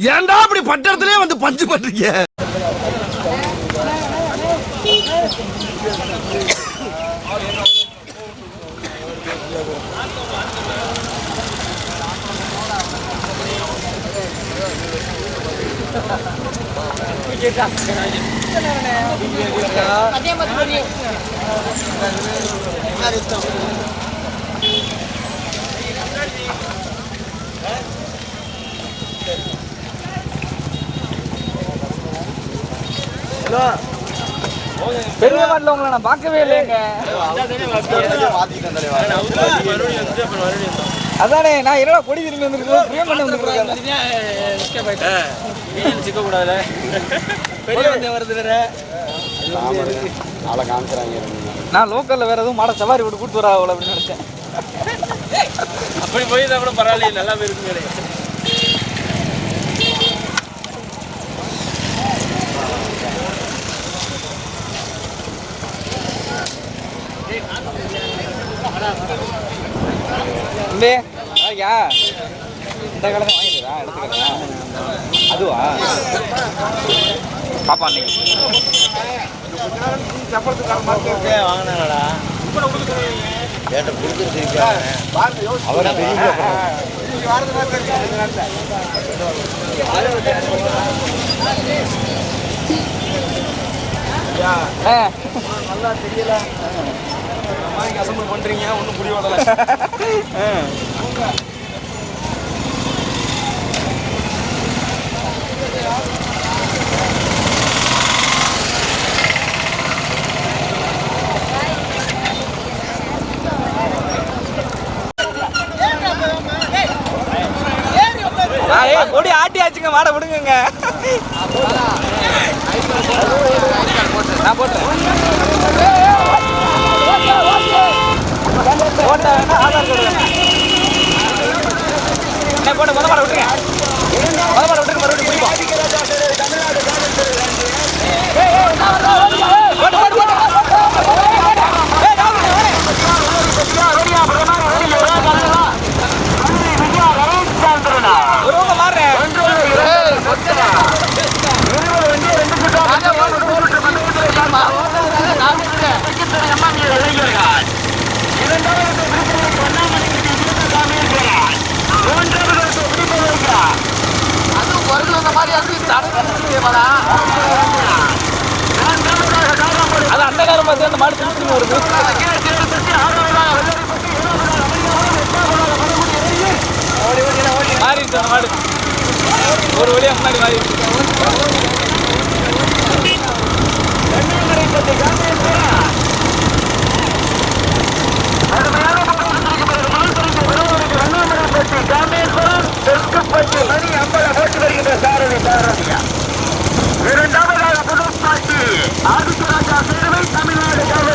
ஏன்டா அப்படி பட்டத்திலே வந்து பஞ்சு பண்றீங்க? பெரிய மாட்டில் உங்களை நான் பார்க்கவே இல்லைங்க. அதானே நான் என்னடா கொடி திரும்பி வந்திருக்கேன் பிரியம் பண்ணி வந்திருக்கேன் சிக்க கூடாதுல பெரிய வண்டி வருது வேற? நான் லோக்கல்ல வேற எதுவும் மாட சவாரி விட்டு கூட்டு வரா அப்படின்னு நினைச்சேன். அப்படி போய் தான் கூட பரவாயில்ல நல்லா போயிருக்குங்க ஐயா இந்த கடை தான் வாங்கிடுதா எடுத்துக்கிறேன் அதுவா? பாப்பா அன்னைக்கு. வாங்கினாடா ஆ அசம்பிள் பண்றீங்க ஒன்றும் புரிய வரல. கொடி ஆட்டியாச்சுங்க மாட விடுங்க நான் ஆதார் கார்டு போட்டு மொதல் பாட விட்டுருங்க. மொதல் பாட விட்டுருங்க மறுபடியும் பிடிப்போம் போட்டு போட்டு போட்டு ஏய், நான் வரேன், வரேன். ஒரு பக்கம் மாறுறேன் அது அந்த காரம் பார்த்து அந்த மாடு திருப்பி வருது மாறிடுச்சு அந்த மாடு ஒரு வழியா முன்னாடி மாறிடுச்சு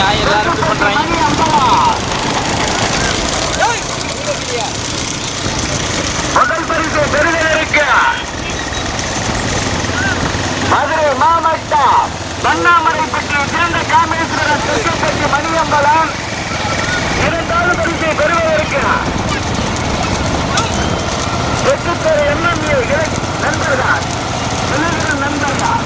நியாயம் எல்லாரும் இது பண்ணுறாங்க முதல் பரிசு பெருநருக்கு மதுரை மாவட்டம் மண்ணாமரைப்பட்டி சிறந்த காமேஸ்வரர் திருச்சப்பட்டி மணியம்பலம் இரண்டாவது பரிசை பெறுவதற்கு வெற்றித்தர எம்எம்ஏ நண்பர்கள் நண்பர்கள் நண்பர்கள்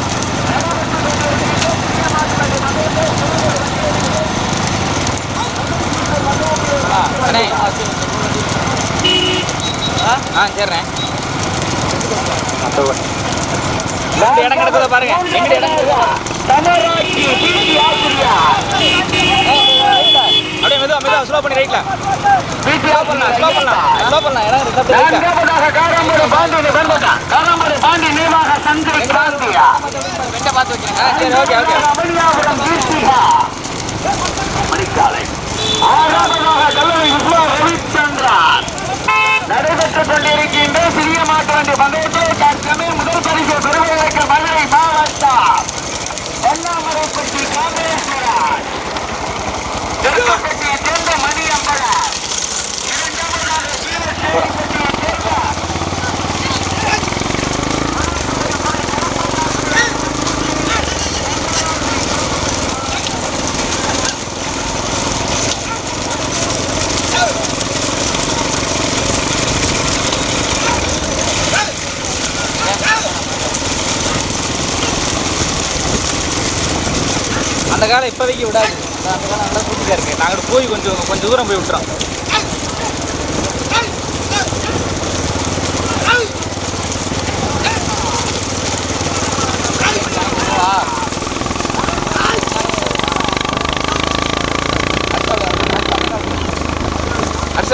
அண்ணே. ஆ சரிண்ணே இடம் கிடக்குதா பாருங்க. எங்கிட்ட இடம் அப்படியே மணிக்காலை நடைபெற்றுக் கொண்டிருக்கின்ற சிறிய மாட்டு பந்தயத்தில் தற்சமே முதல் பரிசு பெறுவதற்கு மதுரை மாவட்டம் பொன்னாமரைப்பட்டி காமேஸ்வரன் திருப்பட்டியை சேர்ந்த மணி காலம் இப்போதைக்கு விடாது. அந்த காலம் நல்லா சூட்டிக்கா இருக்கு நாங்கள் போய் கொஞ்சம் கொஞ்சம் தூரம் போய் விட்டுறோம்.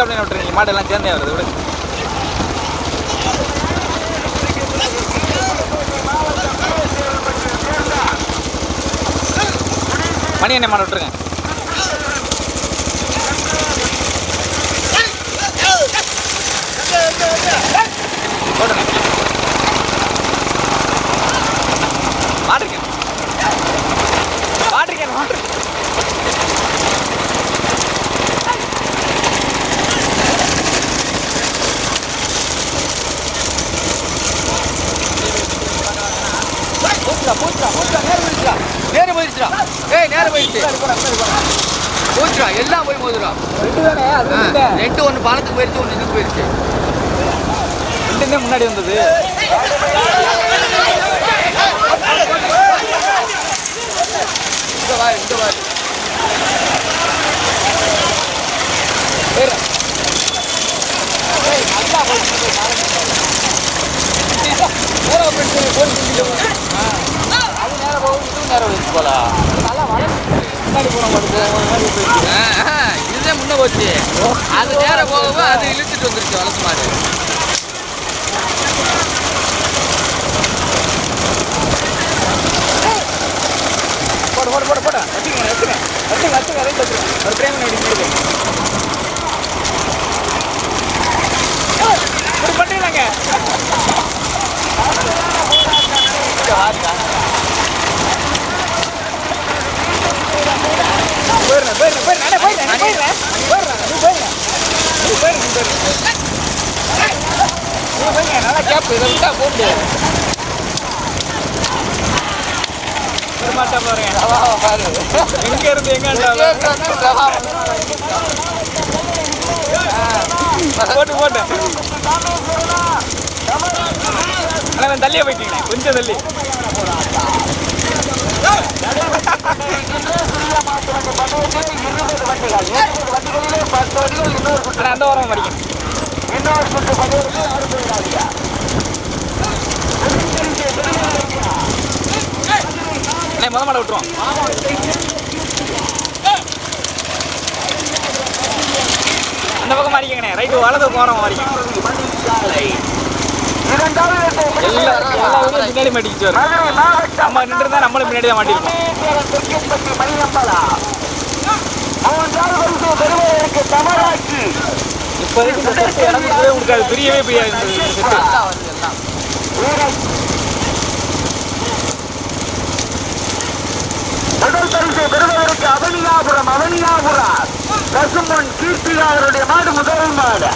அப்படின்னு விட்டுறீங்க? மாடெல்லாம் சேர்ந்தே வருது விடுங்க மணி என்ன மாட விட்டுருங்க ரெண்டு ஒன்று பாலத்துக்கு போயிடுச்சு ஒன்று இதுக்கு போயிடுச்சு ரெண்டுமே முன்னாடி வந்தது. இந்த வாரு இந்த வாரு போல. நல்லா வளர்ந்து முன்னாடி போன மாட்டுக்கு இதுதான் முன்ன போச்சு. அது நேரம் போகவும் அது இழுத்துட்டு வந்துருச்சு வளர்த்து மாடு. போடு போடு போடு போடு. வச்சுக்கோங்க வச்சுக்கோங்க வச்சுங்க வச்சுங்க ரைட் வச்சுக்கோங்க ஒரு பிரேமன் அப்படி போடுது பண்ணிடலாங்க பண்ணுறீங்க வாருங்க போயிடுறேன் போயிடுறேன் போயிடுறேன் போயிடுறேன் போயிடுறேன் போயிடுறேன் நீ போயிடுங்க நீ போயிடுங்க நீ போயிடுங்க நீ போயிடுங்க நல்லா கேப் இதை விட்டா போக முடியாது மாட்டா பாருங்க பாரு எங்க இருந்து எங்க போட்டு. தள்ளியே போயிட்டீங்களே கொஞ்சம் தள்ளி அண்ணா, அந்த ஓரம் படிக்கும் அண்ணே முத மாட விட்டுருவோம் அந்த பக்கம் மாறிக்கங்கண்ணே ரைட்டு வலது போகிறோம் மாறிக்கங்க இரண்டாவது எல்லா எல்லா ஊரும் பின்னாடி மாட்டிக்கிச்சு வரும் நம்ம நின்று நம்மளும் பின்னாடி தான் மாட்டிருக்கோம். இப்போதைக்கு இந்த செட்டு பிரியவே பிரியாது முதல் பரிசு பெறுவதற்கு அவனியாபுரம் அவனியாபுரம் பசுமன் கீர்த்திகா அவருடைய மாடு முதல் மாடு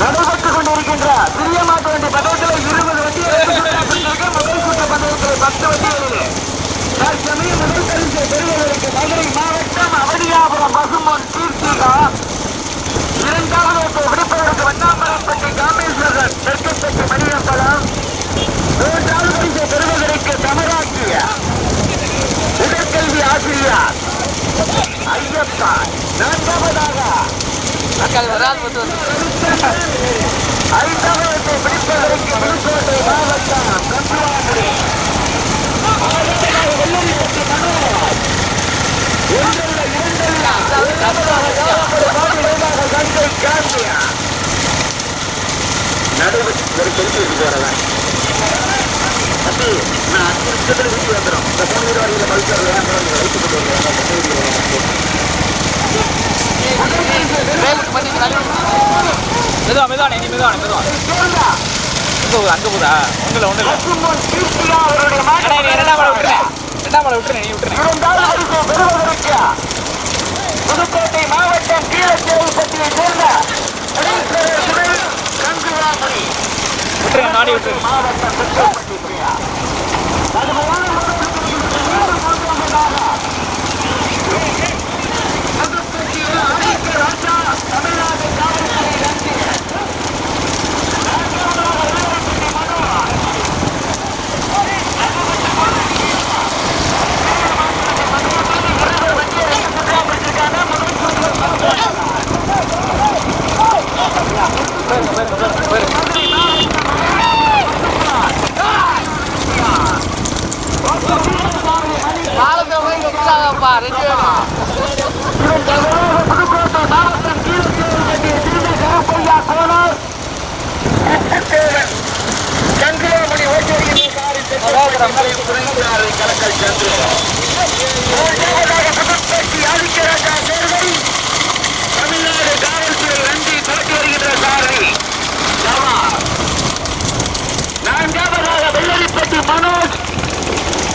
நடைபெற்றுக் கொண்டிருக்கின்ற சிறிய மாட்டு வண்டி இருபது வண்டிகள் முதல் சுற்று பந்தயத்தில் பத்து வண்டிகளில் தற்சமயம் முதல் பரிசு பெறுவதற்கு மதுரை மாவட்டம் அவனியாபுரம் பசுமன் கீர்த்திகா இரண்டாவது விடுப்பதற்கு வண்ணாமலைப்பட்டி காமேஸ்வரன் தெற்கப்பட்டி மணியம்பலம் மூன்றாவது பரிசு பெறுவதற்கு தமிழாட்சிய உடற்கல்வி ஆசிரியர் ஐயப்பா நான்காவதாக தக்காளி வராது போட்டு வந்து ஐந்தாவதத்தை பிடிப்பதற்கு புதுக்கோட்டை மாவட்டம் கம்புவாங்குடி வேலுக்கு பண்ணி மெதுவா மெதுவா. நீ மெதுவா மெதுவா. அங்க போ அங்க போதா நீ ரெண்டாம் மலை விட்டுரு. ரெண்டாம் மலை விட்டுரு நீ விட்டுரு. இரண்டாவது பரிசு பெறுவதற்கு புதுக்கோட்டை மாவட்டம் கீழச்சேரிப்பட்டியை சேர்ந்த விட்டுருங்க நாடி விட்டுரு மாவட்டம் புதுக்கோட்டை பிரியா கடுமையான போராட்டத்திற்கு இரண்டு மூன்றாவதாக புதுக்கோட்டையில் ஆதிக்க ராஜா தமிழ்நாடு காவல்துறை நன்றி காலத்தை போய் விட்டுறாங்கப்பா ரெண்டு பேரும் புதுக்கோட்டை மாவட்டம் கீழச்சேரிப்பட்டியை சேர்ந்த கருப்பையா கோனார் கிருஷ்ணதேவன் சங்கிராமணி ஓட்டரியின் காரில் குறைந்தாரை கலக்கல் சந்திர மூன்றாவதாக புதுக்கோட்டை ஆதிக்கராஜா சேர்வை தமிழ்நாடு காவல்துறை நன்றி தொடக்கி வருகின்ற சாரதி ஜவான் நான்காவதாக வெள்ளரிப்பட்டி மனோஜ்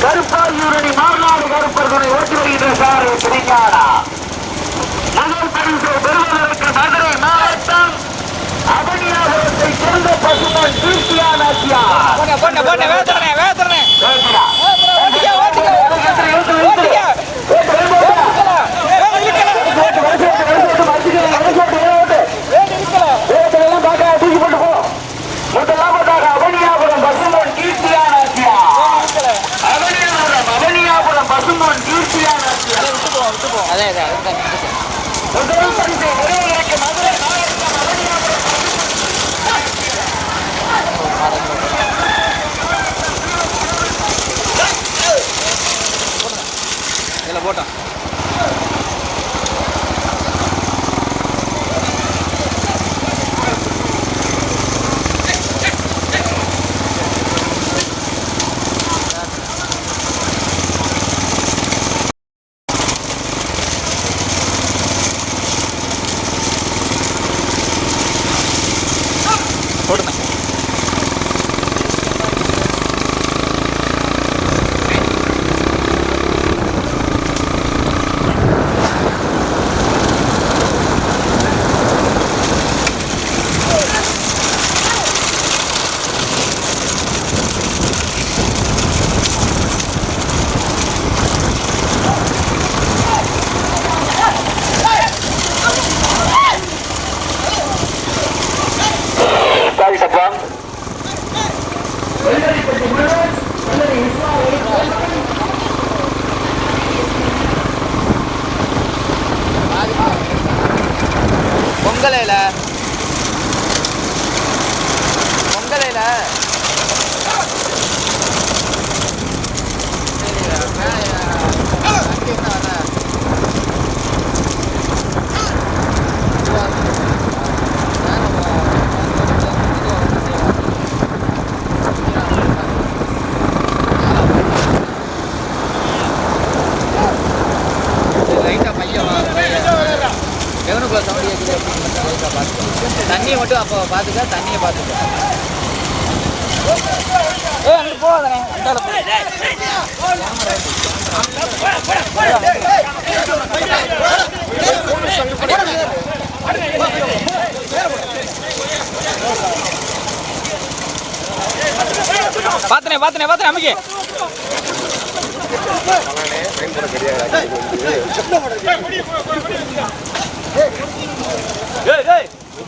கருப்பாயூரணி மாநாடு கருப்பர்களை ஓட்டி வருகின்ற சாரதி பிரிஞானா முதல் பரிசு பெறுவதற்கு மதுரை மாவட்டம் அவனியாபுரத்தை சேர்ந்த பசுமன் கீர்த்தியா நாச்சியா போட்ட போட்ட போட்ட வேத்தறனே வேத்தறனே கேட்கிறா.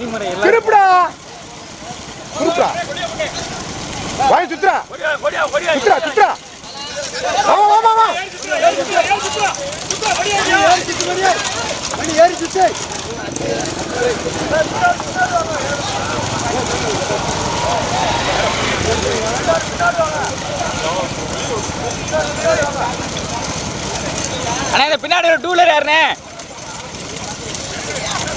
திருப்புடா! திருப்புடா! வாய் சுத்துறா சுத்துறா சுத்துறா வாமா வாமா வா ஏறி சுத்து மணி ஏறி சுத்து அண்ணா இந்த பின்னாடி ஒரு டூ வீலர்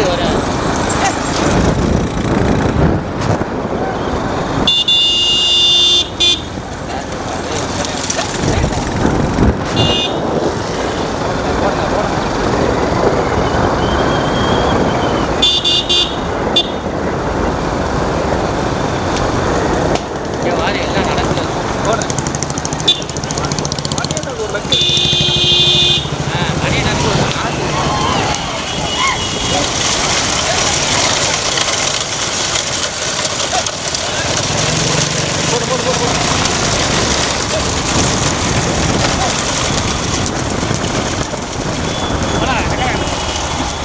யாருண்ணே என் மாதிரி எல்லாம் நடக்குது ஆ, மணி நடக்குது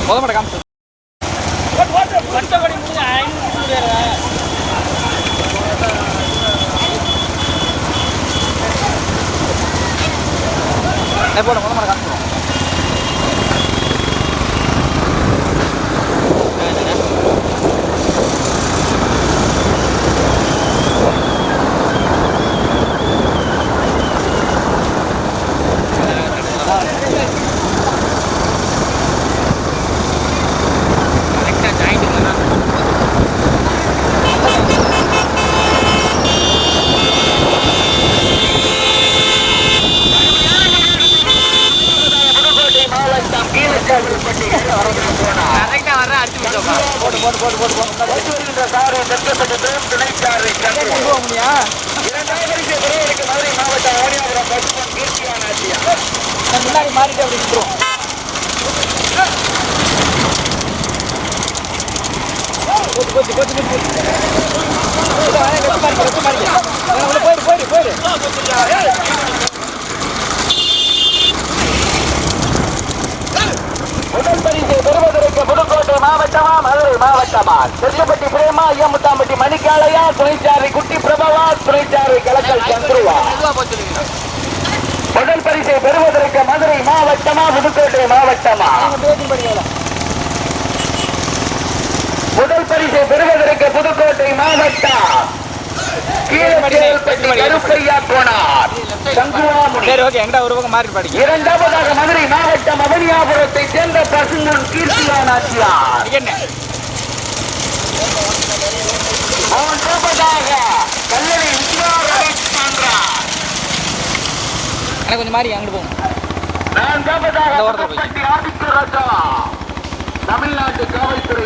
முத மாட்ட காமிச்சு ஏய், போடு முத மாட்ட காமிச்சு கரெக்டாக ஜாயிண்ட் பண்ணலாம் கரெக்டாக வர்றேன் அடிச்சு முடிச்சோப்பா போட்டு போட்டு போட்டு போட்டு போட்டு நான் மாறிட்டு அப்படி நிற்கிறோம் போச்சு போச்சு போச்சு போச்சு. போச்சு இதோ வரேன், முதல் பெறுவதற்கு புதுக்கோட்டை மாவட்டமா மதுரை மாவட்டமா செல்லப்பட்டி பிரேமா ஐயமுத்தாம்பட்டி மணிக்காலையா துணைச்சாரி குட்டி பிரபவா துணைச்சாரி கலக்கல் சந்துருவா முதல் பரிசை பெறுவதற்கு மதுரை மாவட்டமா புதுக்கோட்டை மாவட்டமா? முதல் பரிசை பெறுவதற்கு புதுக்கோட்டை மாவட்டம் கருப்பையா படிக்க இரண்டாவதாக மதுரை மாவட்டம் அவனியாபுரத்தை சேர்ந்த பசுமன் கீர்த்தியா நாச்சியார் என்ன? மூன்றாவதாக கல்லணை வித்யா ரமேஷ் சாந்திரா எனக்கு கொஞ்சம் மாறி அங்கிட்டு போகும் இந்த ஓரத்துல போய். தமிழ்நாட்டு காவல்துறை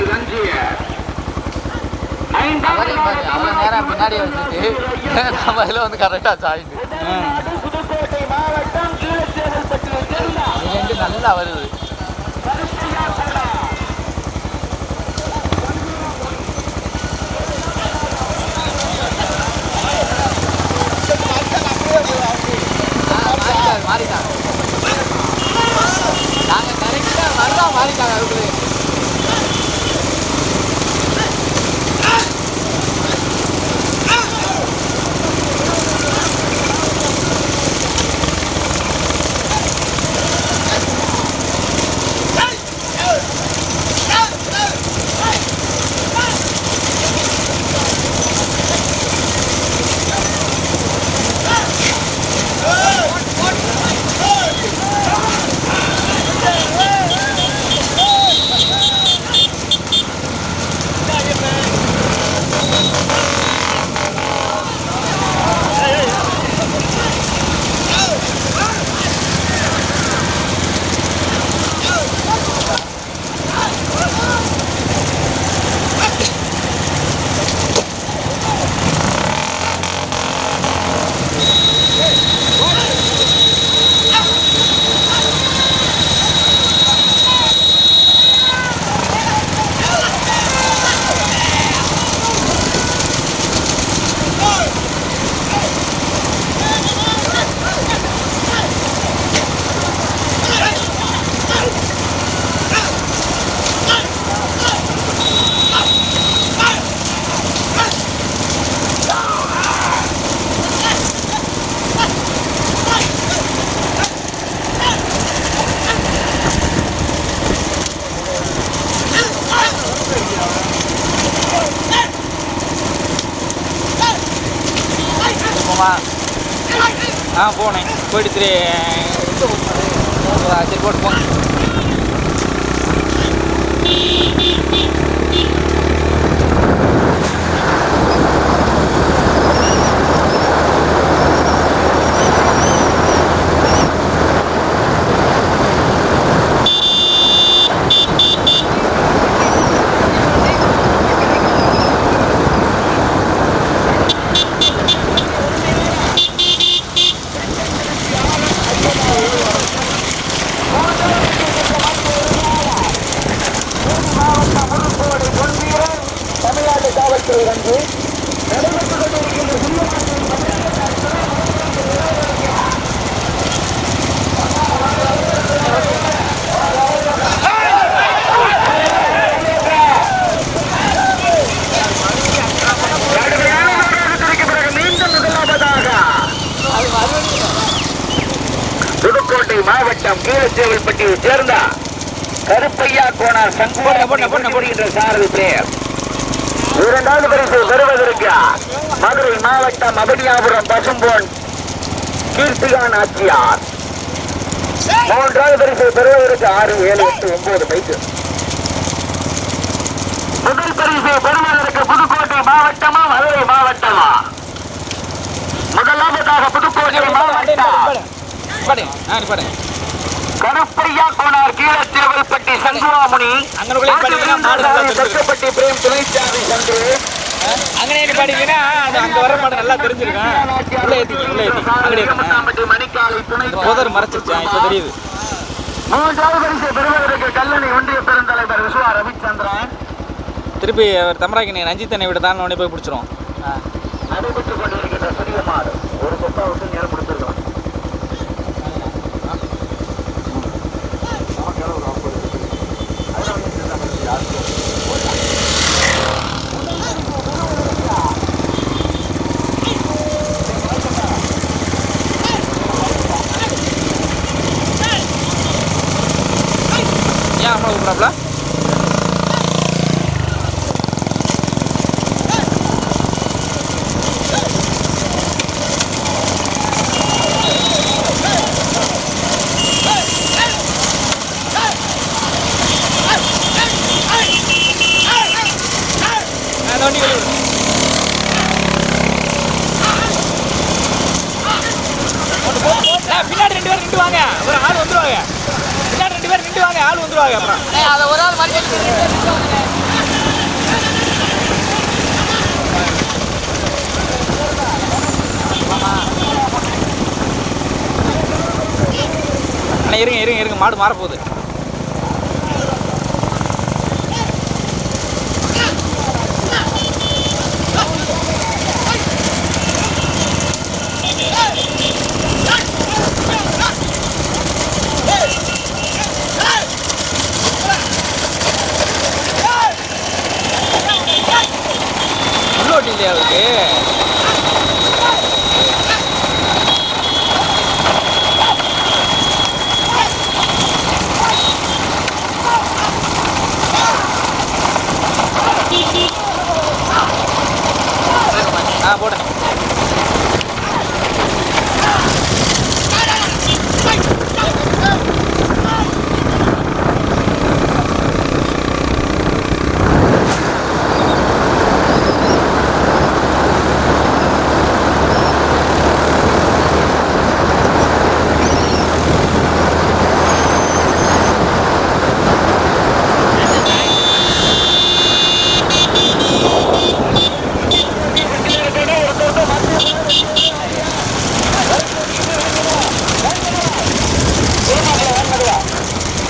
நேரம் பின்னாடி வச்சுட்டு நம்ம இதில் வந்து கரெக்டாக ரெண்டு நல்லா வருது கருப்பையா கோனார் மாறிட்டாங்க மாறிட்டாங்க நாங்கள் கரெக்டாக வந்தா மாறிட்டாங்க அதுக்குள்ளே ஆ போனேன் சங்கோட சாரதி பிளேயர் இரண்டாவது பரிசு பெறுவதற்கு மதுரை மாவட்டம் அபனியாபுரம் பசும்போன் கீர்த்திகான் ஆட்சியார் மூன்றாவது பரிசு பெறுவதற்கு ஆறு ஏழு எட்டு ஒன்பது பைக்கு. முதல் பரிசு பெறுவதற்கு புதுக்கோட்டை மாவட்டமா மதுரை மாவட்டமா? முதலாவதாக புதுக்கோட்டை மாவட்டம் பாடுங்க ஆ நீ பாடுங்க கருப்பையா கோனார் கீழச்சேவல்பட்டி சங்குராமுனி. தக்கப்பட்டி பிரேம் துணைச்சாமி சந்து அங்கே நீ பாடிங்கன்னா அது அங்கே வர நல்லா தெரிஞ்சிருக்கும். உள்ளே ஏற்றி உள்ளே மணிக்காலை துணை புதர் இப்போ தெரியுது. மூன்றாவது பரிசு பெறுவதற்கு கல்லணை ஒன்றிய பெருந்தலைவர் விஸ்வா ரவிச்சந்திரன். திருப்பி அவர் தமராக்கினை ரஞ்சித்தனை விட தான் போய் பிடிச்சிரும். நடைபெற்றுக் கொண்டிருக்கின்ற சிறிய மாடு ஒரு சொத்தா விட்டு நேரம் கொடுத்துருக்கோம் ஏன் அம்மா கூப்பிட்றாப்ல அந்த வண்டி கழுவு பின்னாடி ரெண்டு பேர் நின்று வாங்க அப்புறம் ஆள் வந்துருவாங்க பின்னாடி ரெண்டு பேர் நின்று வாங்க ஆள் வந்துருவாங்க அப்புறம் அதை ஒரு ஆள் மறுபடியும் அண்ணா இருங்க இருங்க இருங்க மாடு மாறப்போகுது உள்ள ஓட்டி இல்லையா அவருக்கு ஆ போடு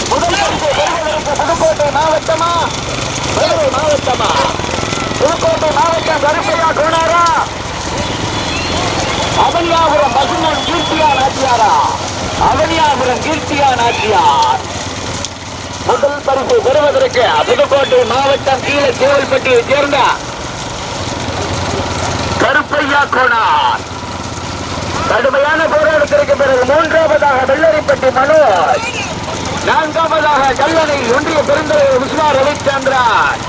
முதல் பரிசு பெறுவதற்கு புதுக்கோட்டை மாவட்டமா மதுரை மாவட்டமா புதுக்கோட்டை மாவட்டம் கருப்பையா கோனாரா அவனியாபுரம் பசுமன் கீர்த்தியா நாச்சியாரா அவனியாபுரம் கீர்த்தியா நாச்சியார் முதல் பரிசு பெறுவதற்கு புதுக்கோட்டை மாவட்டம் கீழே கோவில்பட்டியை சேர்ந்த கருப்பையா கோனார். கடுமையான போராட்டத்திற்கு பிறகு மூன்றாவதாக வெள்ளரிப்பட்டி மனோஜ். நான்காவதாக கல்லணை ஒன்றிய பெருந்தலைவர் விஸ்வா ரவிச்சந்திரன்.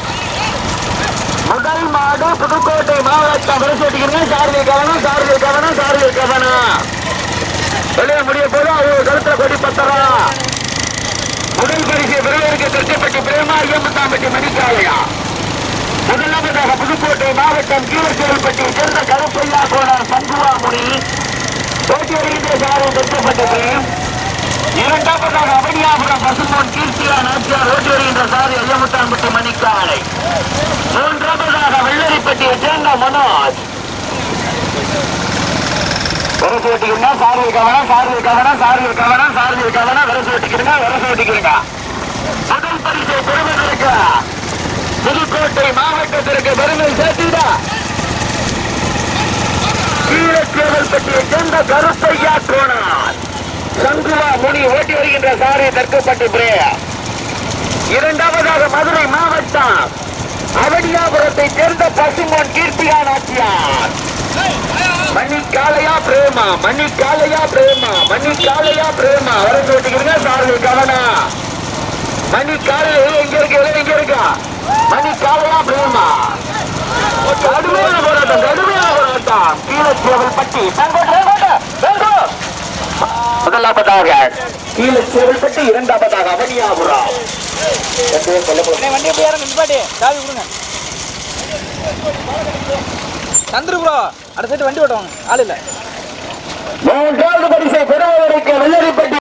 முதல் மாடு புதுக்கோட்டை மாவட்டம் பரிசோட்டிக்கிறீங்க சாரதி கவனம் சாரதி கவனம் சாரதி கவனம் வெளியே முடிய போது அவங்க கருத்துல கொடி பத்தரா. முதல் பரிசு விருதுக்கு திருச்சப்பட்டி பிரேமா ஐயம்பத்தாம்பட்டி மணிக்காலையா? முதலாவதாக புதுக்கோட்டை மாவட்டம் கீழச்சேரிப்பட்டியை சேர்ந்த கருப்பையா கோனார் சங்குவாமுனி போட்டி வருகின்ற சாரை திருச்சப்பட்டி இரண்டாவதாக அவனியாபுரம் பசுமோன் கீர்த்தியா நாச்சியார் ஓட்டி வருகின்ற சாரி ஐயமுத்தாம்பட்டி மணிக்காலை. மூன்றாவதாக வெள்ளரிப்பட்டியை சேர்ந்த மனோஜ். விரசு வெட்டிக்கிறீங்க சாரியில் கவனம் சாரியில் கவனம் சாரியில் கவனம் சாரியில் கவனம் விரசு வெட்டிக்கிறீங்க விரசு வெட்டிக்கிறீங்க முதல் பரிசை பெறுவதற்கு புதுக்கோட்டை மாவட்டத்திற்கு பெருமை சேர்த்திடா. பற்றிய சேர்ந்த கருப்பையா கோனார் சங்குவா முனி ஓட்டி வருகின்ற சாரி தற்கப்பட்டு பிரேயா இரண்டாவதாக மதுரை மாவட்டம் அவடியாபுரத்தை சேர்ந்த பசுமான் கீர்த்திகா நாச்சியார். மணி காளையா பிரேமா மணி காளையா பிரேமா மணி காளையா பிரேமா. வர சொல்லிக்கிறீங்க சார்கள் கவனா. மணி காலையில எங்க இருக்கு எங்க இருக்கா? மணி காளையா பிரேமா. கடுமையான போராட்டம் கடுமையான போராட்டம். கீழே சேவல் பட்டி. முதலாவதாக சேவல் பட்டி இரண்டாவதாக அவனியாபுரம். அண்ணே அடுத்த சைடு வண்டி ஓட்டுவாங்க. ஆள் இல்லை. மூன்றாவது பரிசை பெறுவதற்கு வெள்ளரிப்பட்டி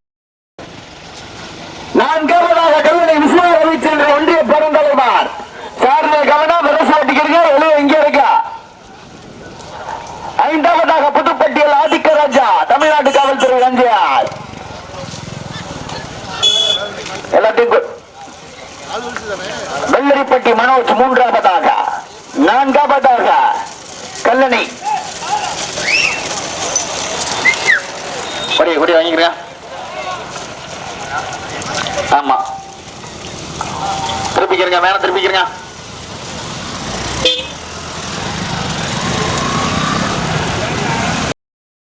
நான்காவதாக கல்லணை விஸ்வா ரவிச்சந்திர ஒன்றிய பெருந்தலைவர். சார்ந்த கவனம் விவசாயிக்கிறீங்க எழுத இங்கே இருக்கா. ஐந்தாவதாக புதுப்பட்டியல் ஆதிக்க ராஜா தமிழ்நாடு காவல்துறை ரஞ்சியார் எல்லாத்தையும் வெள்ளரிப்பட்டி மனோஜ் மூன்றாவதாக. நான்காவதாக கல்லணை. கொடி கொடி வாங்கிக்கிறியா ஆமா. திருப்பிக்கிறங்க மேல திருப்பிக்கிறங்க.